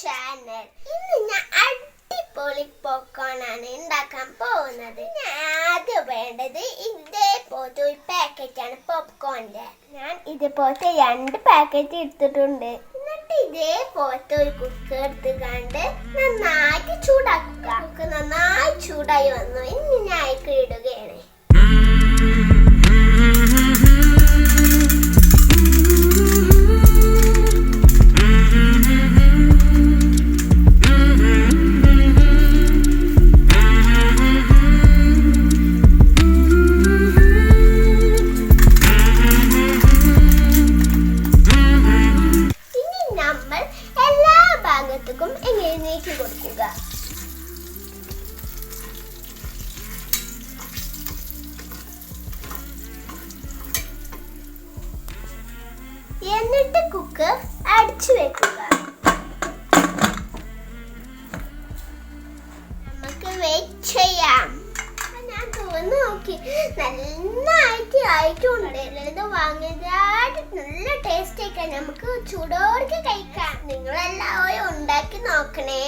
Channel ഇന്ന് ഞാൻ അടിപൊളി പോക്കോണാണ് ഉണ്ടാക്കാൻ പോകുന്നത്. ഞാൻ ആദ്യം വേണ്ടത് ഇതേപോലത്തെ ഒരു ആണ് പോപ്കോണിന്റെ ഞാൻ ഇതേപോലത്തെ രണ്ട് പാക്കറ്റ് എടുത്തിട്ടുണ്ട്. എന്നിട്ട് ഇതേപോലത്തെ ഒരു കുക്കർ എടുത്ത് കണ്ട് നന്നായിട്ട് എല്ലാ ഭാഗത്തേക്കും എങ്ങനെ നീക്കി കൊടുക്കുക. എന്നിട്ട് കുക്ക് അടിച്ചു വെക്കുക. നമുക്ക് വെയിറ്റ് ചെയ്യാം. ഞാൻ തുറന്ന് നോക്കി. നന്നായിട്ട് ആയിട്ടുണ്ട്? ആയിക്കാൻ നമുക്ക് ചൂടോടെ കഴിക്കാം. നിങ്ങളെല്ലാവരും ഉണ്ടാക്കി നോക്കണേ.